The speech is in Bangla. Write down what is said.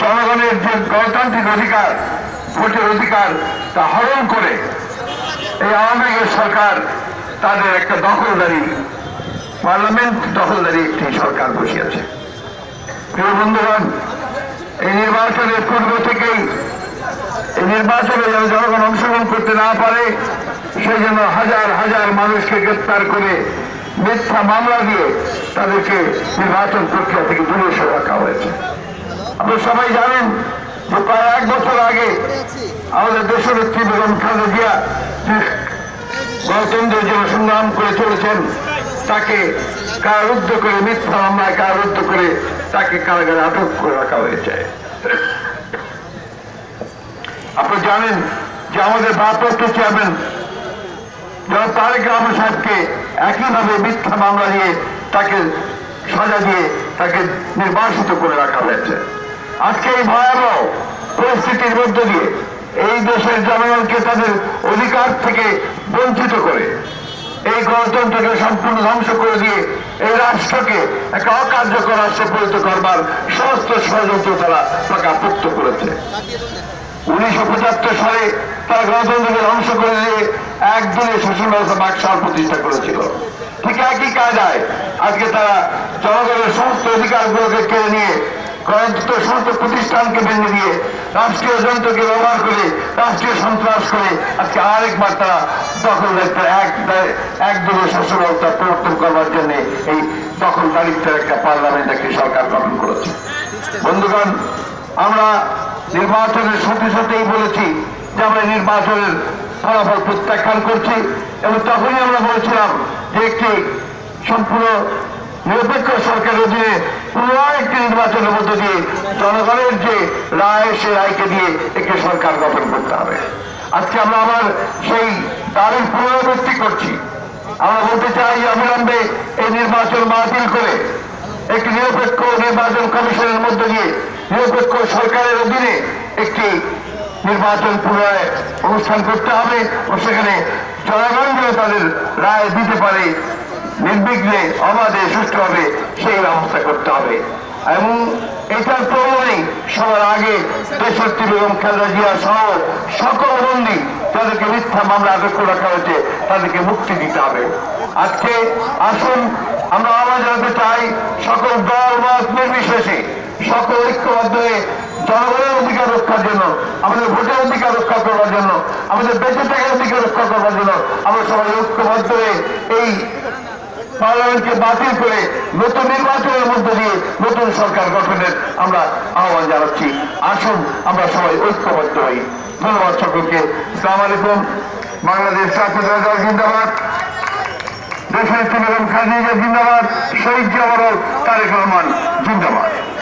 জনগণের যে গণতান্ত্রিক অধিকার, ভোটের অধিকার তা হরণ করে এই আওয়ামী লীগের সরকার তাদের একটা দখলদারি, পার্লামেন্ট দখলদারি একটি সরকার বসিয়েছে। প্রিয় বন্ধুগণ, এই নির্বাচনের পূর্ব থেকেই, এই নির্বাচনে যেন জনগণ অংশগ্রহণ করতে না পারে, সেই জন্য হাজার হাজার মানুষকে গ্রেপ্তার করে মিথ্যা মামলা দিয়ে তাদেরকে নির্বাচন প্রক্রিয়া থেকে দূরে সরে রাখা হয়েছে। আপনারা সবাই জানেন যে প্রায় এক বছর আগে আমাদের দেশের নেত্রী বেগম খালেদা জিয়া গণতন্ত্রের জন্য সংগ্রাম করে চলেছেন, তাকে কারারুদ্ধ করে মিথ্যা মামলায় কারারুদ্ধ করে তাকে কারাগারে আটক করে রাখা হয়েছে। আপনি জানেন যে আমাদের ভারপ্রাপ্ত চেয়ারম্যান যারা তারেক রহমান সাহেবকে একইভাবে মিথ্যা মামলা দিয়ে তাকে সাজা দিয়ে তাকে নির্বাসিত করে রাখা হয়েছে। আজকে এই ভয়াবহ পরিস্থিতির মধ্য দিয়ে এই দেশের জনগণকে তাদের অধিকার থেকে বঞ্চিত করে, এই গণতন্ত্রকে সম্পূর্ণ ধ্বংস করে দিয়ে এই রাষ্ট্রকে একটা অকার্যকর রাষ্ট্রে পরিণত করবার সমস্ত ষড়যন্ত্র তারা পাকাপোক্ত করেছে। উনিশশো পঁচাত্তর সালে তারা গণতন্ত্রকে ধ্বংস করে দিয়ে একদিনে শাসন ব্যবস্থা বাকশাল প্রতিষ্ঠা করেছিল। ঠিক একই কায়দায় আজকে তারা জনগণের সমস্ত অধিকারগুলোকে কেড়ে নিয়ে গণতন্ত্র সমস্ত প্রতিষ্ঠানকে ভেঙে দিয়ে রাষ্ট্রীয় যন্ত্রকে ব্যবহার করে, রাষ্ট্রীয় সন্ত্রাস করে আজকে আরেকবার তারা দখল একটা এক শাসন ব্যবস্থা প্রবর্তন করবার জন্য এই দখলদারিত্বের একটা পার্লামেন্ট একটি সরকার গঠন করেছে। বন্ধুগণ, আমরা নির্বাচনের সাথে সাথেই বলেছি যে আমরা নির্বাচনের ফলাফল প্রত্যাখ্যান করছি এবং তখনই আমরা বলেছিলাম যে একটি সম্পূর্ণ নিরপেক্ষ সরকারের অধীনে পুনরায় একটি নির্বাচনের মধ্য দিয়ে জনগণের যে রায়, সে রায়কে দিয়ে একটি সরকার গঠন করতে হবে। আজকে আমরা আবার সেই দাবির পুনরাবৃত্তি করছি। আমরা বলতে চাই অবিলম্বে এই নির্বাচন বাতিল করে একটি নিরপেক্ষ নির্বাচন কমিশনের মধ্য দিয়ে নিরপেক্ষ সরকারের অধীনে একটি নির্বাচন পুনরায় অনুষ্ঠান করতে হবে ও সেখানে জনগণ যেন তাদের রায় দিতে পারে নির্বিঘ্নে অবাধে, সুষ্ঠুভাবে সেই ব্যবস্থা করতে হবে। এবং এটার প্রমাণেই সবার আগে দেশত্রী বেগম খালেদা জিয়া সহ সকল বন্দী যাদেরকে মিথ্যা মামলা আটক রাখা হয়েছে, তাদেরকে মুক্তি দিতে হবে। আজকে আসুন, আমরা আওয়াজ জানাতে চাই, সকল দল, মত নির্বিশেষে সকল ঐক্যবদ্ধ হয়ে জনগণের অধিকার রক্ষার জন্য, আমাদের ভোটের অধিকার রক্ষা করবার জন্য, আমাদের বেঁচে থাকার অধিকার রক্ষা করবার জন্য আমরা সবাই ঐক্যবদ্ধ হয়ে এই পার্লামেন্টকে বাতিল করে নতুন নির্বাচনের মধ্য দিয়ে নতুন সরকার গঠনের আমরা আহ্বান জানাচ্ছি। আসুন, আমরা সবাই ঐক্যবদ্ধ হই। ধন্যবাদ সকলকে। সালাম আলাইকুম। বাংলাদেশ ছাত্র জিন্দাবাদ। দেশের বেগম খাদিজা জিন্দাবাদ। শহীদ জওয়ার তারেক রহমান জিন্দাবাদ।